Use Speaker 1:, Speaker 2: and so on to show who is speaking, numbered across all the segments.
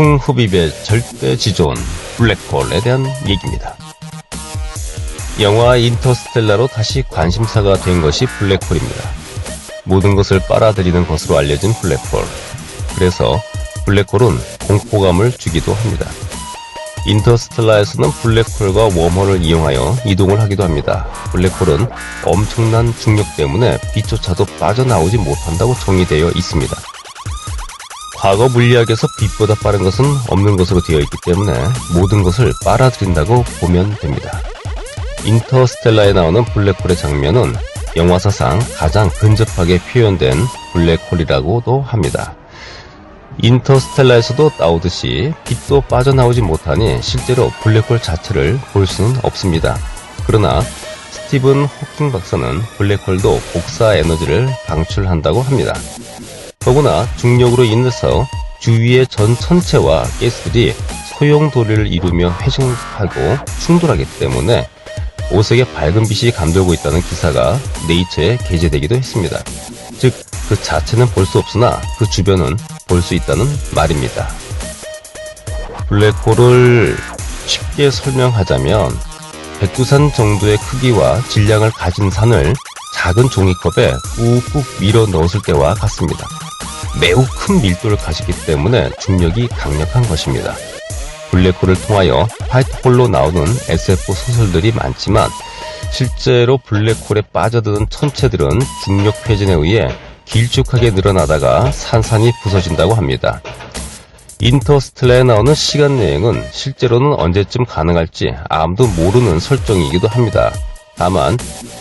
Speaker 1: 폭풍 흡입의 절대 지존 블랙홀에 대한 얘기입니다. 영화 인터스텔라로 다시 관심사가 된 것이 블랙홀입니다. 모든 것을 빨아들이는 것으로 알려진 블랙홀. 그래서 블랙홀은 공포감을 주기도 합니다. 인터스텔라에서는 블랙홀과 웜홀을 이용하여 이동을 하기도 합니다. 블랙홀은 엄청난 중력 때문에 빛조차도 빠져나오지 못한다고 정의되어 있습니다. 과거 물리학에서 빛보다 빠른 것은 없는 것으로 되어 있기 때문에 모든 것을 빨아들인다고 보면 됩니다. 인터스텔라에 나오는 블랙홀의 장면은 영화사상 가장 근접하게 표현된 블랙홀이라고도 합니다. 인터스텔라에서도 나오듯이 빛도 빠져나오지 못하니 실제로 블랙홀 자체를 볼 수는 없습니다. 그러나 스티븐 호킹 박사는 블랙홀도 복사 에너지를 방출한다고 합니다. 더구나 중력으로 인해서 주위의 전 천체와 가스들이 소용돌이를 이루며 회전하고 충돌하기 때문에 오색의 밝은 빛이 감돌고 있다는 기사가 네이처에 게재되기도 했습니다. 즉, 그 자체는 볼 수 없으나 그 주변은 볼 수 있다는 말입니다. 블랙홀을 쉽게 설명하자면 백두산 정도의 크기와 질량을 가진 산을 작은 종이컵에 꾹꾹 밀어 넣었을 때와 같습니다. 매우 큰 밀도를 가지기 때문에 중력이 강력한 것입니다. 블랙홀을 통하여 화이트홀로 나오는 SF 소설들이 많지만 실제로 블랙홀에 빠져드는 천체들은 중력 회전에 의해 길쭉하게 늘어나다가 산산이 부서진다고 합니다. 인터스텔라에 나오는 시간 여행은 실제로는 언제쯤 가능할지 아무도 모르는 설정이기도 합니다. 다만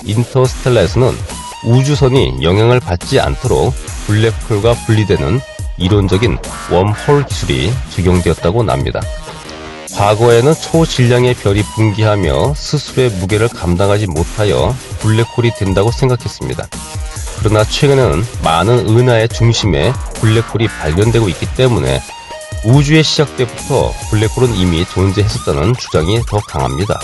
Speaker 1: 인터스텔라에서는 우주선이 영향을 받지 않도록 블랙홀과 분리되는 이론적인 웜홀 기술이 적용되었다고 납니다. 과거에는 초질량의 별이 붕괴하며 스스로의 무게를 감당하지 못하여 블랙홀이 된다고 생각했습니다. 그러나 최근에는 많은 은하의 중심에 블랙홀이 발견되고 있기 때문에 우주의 시작 때부터 블랙홀은 이미 존재했었다는 주장이 더 강합니다.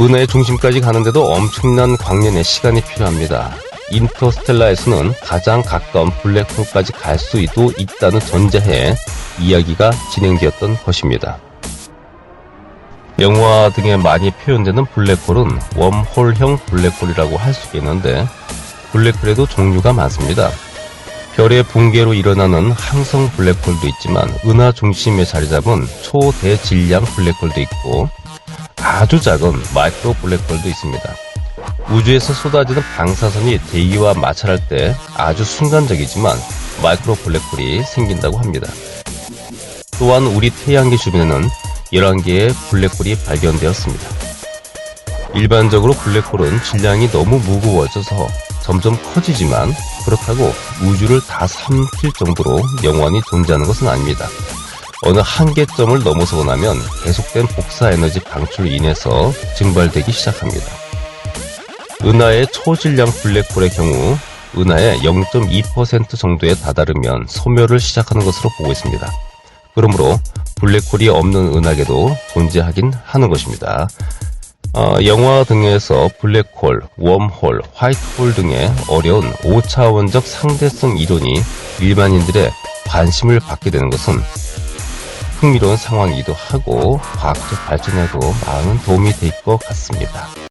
Speaker 1: 은하의 중심까지 가는데도 엄청난 광년의 시간이 필요합니다. 인터스텔라에서는 가장 가까운 블랙홀까지 갈 수도 있다는 전제하에 이야기가 진행되었던 것입니다. 영화 등에 많이 표현되는 블랙홀은 웜홀형 블랙홀이라고 할 수 있겠는데 블랙홀에도 종류가 많습니다. 별의 붕괴로 일어나는 항성 블랙홀도 있지만 은하 중심에 자리 잡은 초대질량 블랙홀도 있고 아주 작은 마이크로 블랙홀도 있습니다. 우주에서 쏟아지는 방사선이 대기와 마찰할 때 아주 순간적이지만 마이크로 블랙홀이 생긴다고 합니다. 또한 우리 태양계 주변에는 11개의 블랙홀이 발견되었습니다. 일반적으로 블랙홀은 질량이 너무 무거워져서 점점 커지지만 그렇다고 우주를 다 삼킬 정도로 영원히 존재하는 것은 아닙니다. 어느 한계점을 넘어서고 나면 계속된 복사 에너지 방출로 인해서 증발되기 시작합니다. 은하의 초질량 블랙홀의 경우 은하의 0.2% 정도에 다다르면 소멸을 시작하는 것으로 보고 있습니다. 그러므로 블랙홀이 없는 은하계도 존재하긴 하는 것입니다. 어, 영화 등에서 블랙홀, 웜홀, 화이트홀 등의 어려운 5차원적 상대성 이론이 일반인들의 관심을 받게 되는 것은 흥미로운 상황이기도 하고 과학적 발전에도 많은 도움이 될 것 같습니다.